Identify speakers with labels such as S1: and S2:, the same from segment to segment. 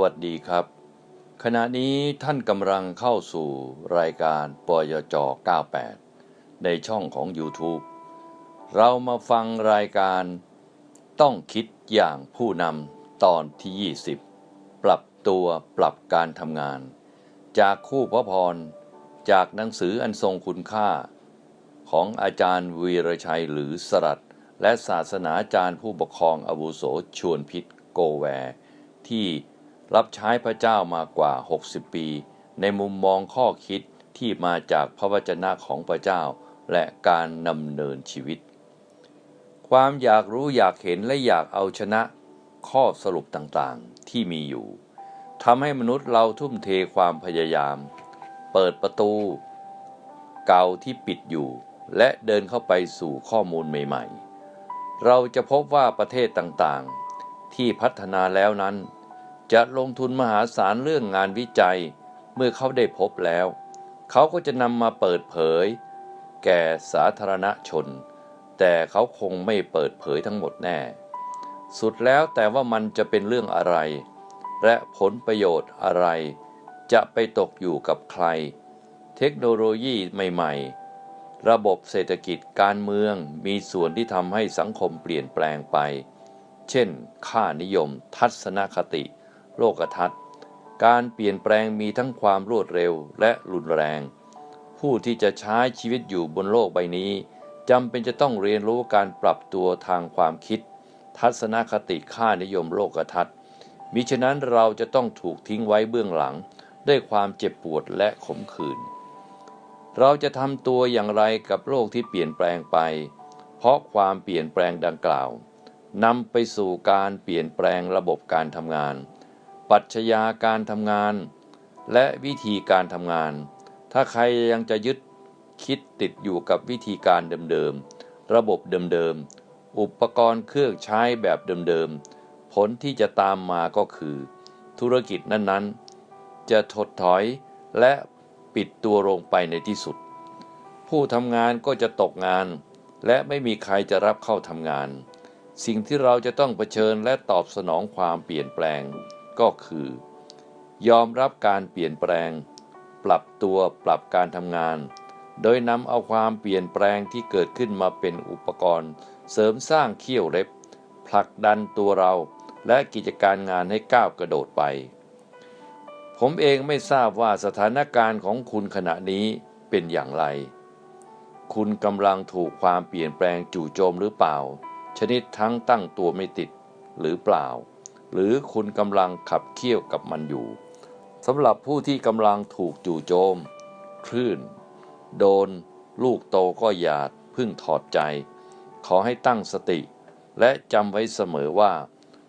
S1: วัสดีครับ ขณะนี้ท่านกำลังเข้าสู่รายการปยจ 98 ในช่องของ YouTube เรามาฟังรายการต้องคิดอย่างผู้นำตอนที่ 20 ปรับตัวปรับการทำงาน จากคู่พระพร จากหนังสืออันทรงคุณค่า ของอาจารย์วีรชัยหรือสรัตและศาสนาจารย์ผู้ปกครองอาวุโสชวนพิษโกแวที่ รับใช้พระเจ้ามากว่า 60 ปี ในมุมมองข้อคิดที่มาจากพระวจนะของพระเจ้าและการนำเนินชีวิต ความอยากรู้อยากเห็นและอยากเอาชนะข้อสรุปต่างๆที่มีอยู่ทำให้มนุษย์เราทุ่มเทความพยายาม เปิดประตู เก่าที่ปิดอยู่ และเดินเข้าไปสู่ข้อมูลใหม่ ๆ เราจะพบว่าประเทศต่างๆ ที่พัฒนาแล้วนั้น จะลงทุนมหาศาลเรื่องงานวิจัย เมื่อเขาได้พบแล้ว เขาก็จะนำมาเปิดเผย แก่สาธารณชน แต่เขาคงไม่เปิดเผยทั้งหมดแน่ สุดแล้วแต่ว่ามันจะเป็นเรื่องอะไร และผลประโยชน์อะไร จะไปตกอยู่กับใคร เทคโนโลยีใหม่ ๆ ระบบเศรษฐกิจการเมืองมีส่วนที่ทำให้สังคมเปลี่ยนแปลงไป เช่น ค่านิยม ทัศนคติ โลกทัศน์ การเปลี่ยนแปลงมีทั้งความรวดเร็วและรุนแรง ผู้ที่จะใช้ชีวิตอยู่บนโลกใบนี้จำเป็นจะต้องเรียนรู้การปรับตัวทางความคิด ทัศนคติค่านิยมโลกทัศน์มิฉะนั้นเราจะต้องถูกทิ้งไว้เบื้องหลังด้วยความเจ็บปวดและขมขื่น เราจะทำตัวอย่างไรกับโลกที่เปลี่ยนแปลงไป เพราะความเปลี่ยนแปลงดังกล่าวนำไปสู่การเปลี่ยนแปลงระบบการทำงาน ปรัชญาการทำงาน และวิธีการทำงาน ถ้าใครยังจะยึดคิดติดอยู่กับวิธีการเดิมๆ ระบบเดิมๆ อุปกรณ์เครื่องใช้แบบเดิมๆ ผลที่จะตามมาก็คือ ธุรกิจนั้นๆ จะถดถอยและปิดตัวลงไปในที่สุด ผู้ทำงานก็จะตกงาน และไม่มีใครจะรับเข้าทำงาน สิ่งที่เราจะต้องเผชิญและตอบสนองความเปลี่ยนแปลง ก็คือ ยอมรับการเปลี่ยนแปลง ปรับตัวปรับการทำงาน โดยนำเอาความเปลี่ยนแปลงที่เกิดขึ้นมาเป็นอุปกรณ์ เสริมสร้างเขี้ยวเล็บ ผลักดันตัวเราและกิจการงานให้ก้าวกระโดดไป ผมเองไม่ทราบว่าสถานการณ์ของคุณขณะนี้เป็นอย่างไร คุณกำลังถูกความเปลี่ยนแปลงจู่โจมหรือเปล่า ชนิดทั้งตั้งตัวไม่ติดหรือเปล่า หรือคุณกำลังขับเคี่ยวกับมันอยู่สำหรับผู้ที่กำลังถูกจู่โจม คลื่น โดน ลูกโตก็อย่าพึ่งถอดใจ ขอให้ตั้งสติ และจำไว้เสมอว่า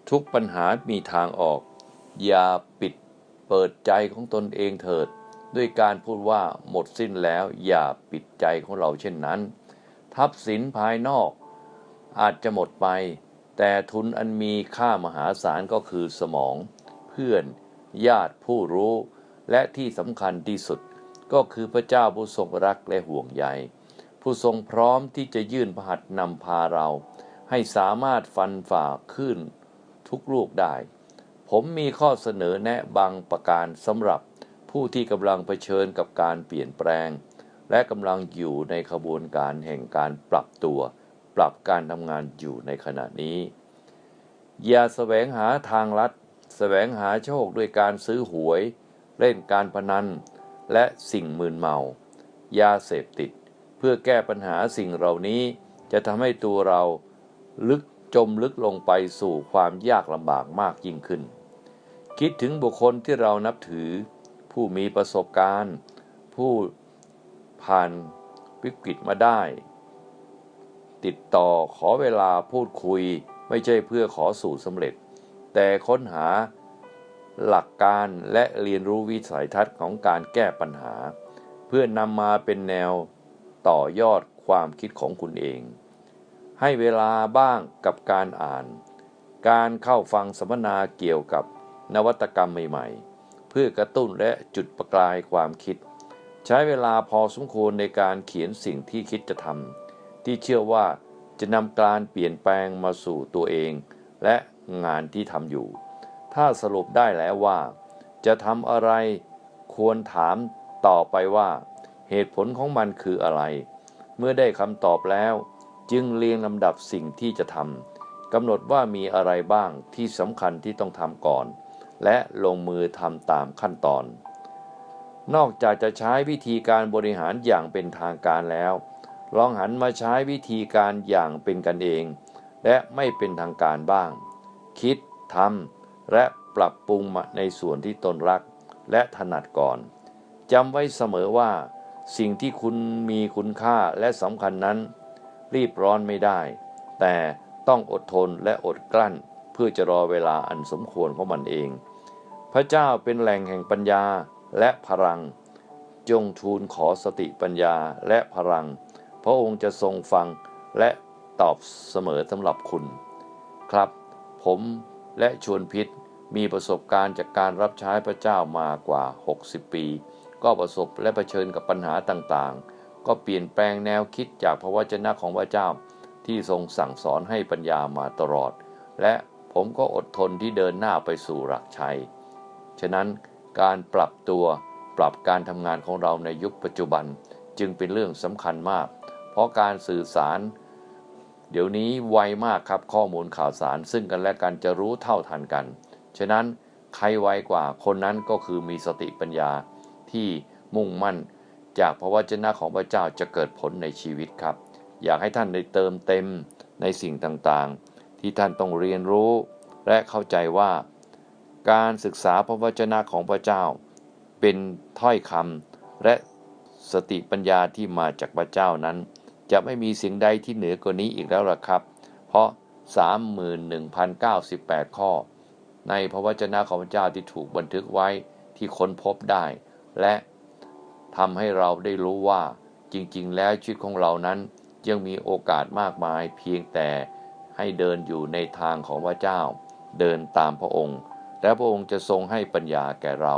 S1: ทุกปัญหามีทางออก อย่าปิดเปิดใจของตนเองเถิด ด้วยการพูดว่าหมดสิ้นแล้วอย่าปิดใจของเราเช่นนั้น ทับสินภายนอก อาจจะหมดไป แต่ทุนอันมีค่ามหาศาลก็คือสมอง เพื่อน ญาติผู้รู้ และที่สำคัญที่สุด ก็คือพระเจ้าผู้ทรงรักและห่วงใยผู้ทรงพร้อมที่จะยื่นพระหัตถ์นำพาเรา ให้สามารถฟันฝ่าขึ้นทุกลูกได้ ผมมีข้อเสนอแนะบางประการสำหรับผู้ที่กำลังเผชิญกับการเปลี่ยนแปลง และกำลังอยู่ในขบวนการแห่งการปรับตัว ปรับการทำงานอยู่ในขณะนี้ อย่าแสวงหาทางลัด แสวงหาโชคด้วยการซื้อหวย เล่นการพนัน และสิ่งมึนเมายาเสพติด เพื่อแก้ปัญหาสิ่งเหล่านี้จะทำให้ตัวเราลึกจมลึกลงไปสู่ความยากลำบากมากยิ่งขึ้น คิดถึงบุคคลที่เรานับถือ ผู้มีประสบการณ์ ผู้ผ่านวิกฤตมาได้ ติดต่อขอเวลาพูดคุย ไม่ใช่เพื่อขอสูตรสำเร็จ แต่ค้นหาหลักการและเรียนรู้วิสัยทัศน์ของการแก้ปัญหา เพื่อนำมาเป็นแนวต่อยอดความคิดของคุณเอง ให้เวลาบ้างกับการอ่าน การเข้าฟังสัมมนาเกี่ยวกับนวัตกรรมใหม่ๆ เพื่อกระตุ้นและจุดประกายความคิด ใช้เวลาพอสมควรในการเขียนสิ่งที่คิดจะทำ ที่เชื่อว่าจะนำการเปลี่ยนแปลงมาสู่ตัวเอง และงานที่ทำอยู่ ถ้าสรุปได้แล้วว่า จะทำอะไรควรถามต่อไปว่า เหตุผลของมันคืออะไร เมื่อได้คำตอบแล้ว จึงเรียงลำดับสิ่งที่จะทำกำหนดว่ามีอะไรบ้างที่สำคัญที่ต้องทำก่อน และลงมือทำตามขั้นตอน นอกจากจะใช้วิธีการบริหารอย่างเป็นทางการแล้ว ลองหันมาใช้วิธีการอย่างเป็นกันเอง และไม่เป็นทางการบ้าง คิดทำและปรับปรุงในส่วนที่ตนรัก และถนัดก่อนจำไว้เสมอว่า สิ่งที่คุณมีคุณค่าและสำคัญนั้น รีบร้อนไม่ได้ แต่ต้องอดทนและอดกลั้น เพื่อจะรอเวลาอันสมควรของมันเอง พระเจ้าเป็นแหล่งแห่งปัญญาและพลัง จงทูลขอสติปัญญาและพลัง พระองค์จะทรงฟังและตอบเสมอสำหรับคุณ ครับ ผมและชวนพิษมีประสบการณ์จากการรับใช้พระเจ้ามากว่า 60 ปี ก็ประสบและะเผชิญกับปัญหาต่างๆ ก็เปลี่ยนแปลงแนวคิดจากพระวจนะของพระเจ้าที่ทรงสั่งสอนให้ปัญญามาตลอด และผมก็อดทนที่เดินหน้าไปสู่หลักชัย ฉะนั้นการปรับตัวปรับการทำงานของเราในยุคปัจจุบัน จึงเป็นเรื่องสำคัญมาก เพราะการสื่อสาร เดี๋ยวนี้ไวมากครับข้อมูลข่าวสาร ซึ่งกันและกันจะรู้เท่าทันกัน ฉะนั้นใครไวกว่าคนนั้นก็คือมีสติปัญญาที่มุ่งมั่น จากพระวจนะของพระเจ้าจะเกิดผลในชีวิตครับ อยากให้ท่านได้เติมเต็มในสิ่งต่างๆ ที่ท่านต้องเรียนรู้ และเข้าใจว่า การศึกษาพระวจนะของพระเจ้า เป็นถ้อยคำและ สติปัญญาที่มาจากพระเจ้านั้น จะไม่มีสิ่งใดที่เหนือกว่านี้อีกแล้วล่ะครับ เพราะ 31,098 ข้อ ในพระวจนะของพระเจ้าที่ถูกบันทึกไว้ที่ค้นพบได้ และทำให้เราได้รู้ว่าจริงๆ แล้วชีวิตของเรานั้นยังมีโอกาสมากมายเพียงแต่ให้เดินอยู่ในทางของพระเจ้า เดินตามพระองค์ และพระองค์จะทรงให้ปัญญาแก่เรา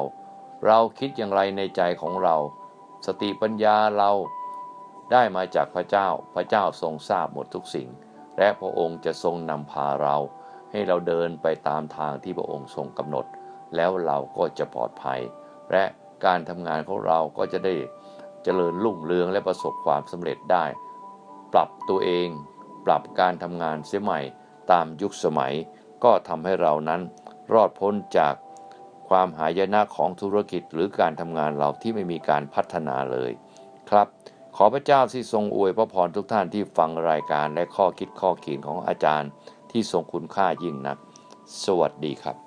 S1: เราคิดอย่างไรในใจของเรา สติปัญญาเราได้มาจากพระเจ้า พระเจ้าทรงทราบหมดทุกสิ่ง และพระองค์จะทรงนำพาเรา ให้เราเดินไปตามทางที่พระองค์ทรงกำหนด แล้วเราก็จะปลอดภัย และการทำงานของเราก็จะได้เจริญรุ่งเรืองและประสบความสำเร็จได้ ปรับตัวเอง ปรับการทำงานเสียใหม่ตามยุคสมัย ก็ทำให้เรานั้นรอดพ้นจาก ความหายนะของธุรกิจหรือการทำงานเราที่ไม่มีการพัฒนาเลย ครับ ขอพระเจ้าที่ทรงอวยพระพรทุกท่านที่ฟังรายการและข้อคิดข้อเขียนของอาจารย์ที่ทรงคุณค่ายิ่งนัก สวัสดีครับ